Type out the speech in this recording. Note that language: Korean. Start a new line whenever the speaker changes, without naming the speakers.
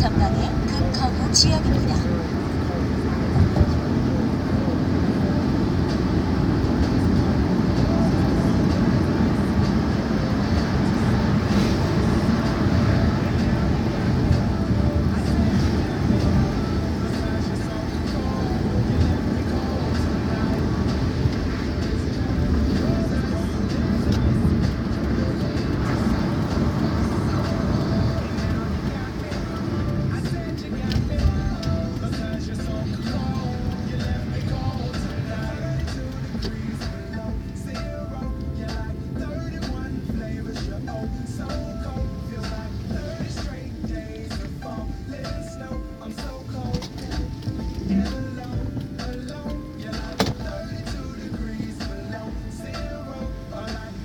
전방에 급커브 지역입니다. Thank you.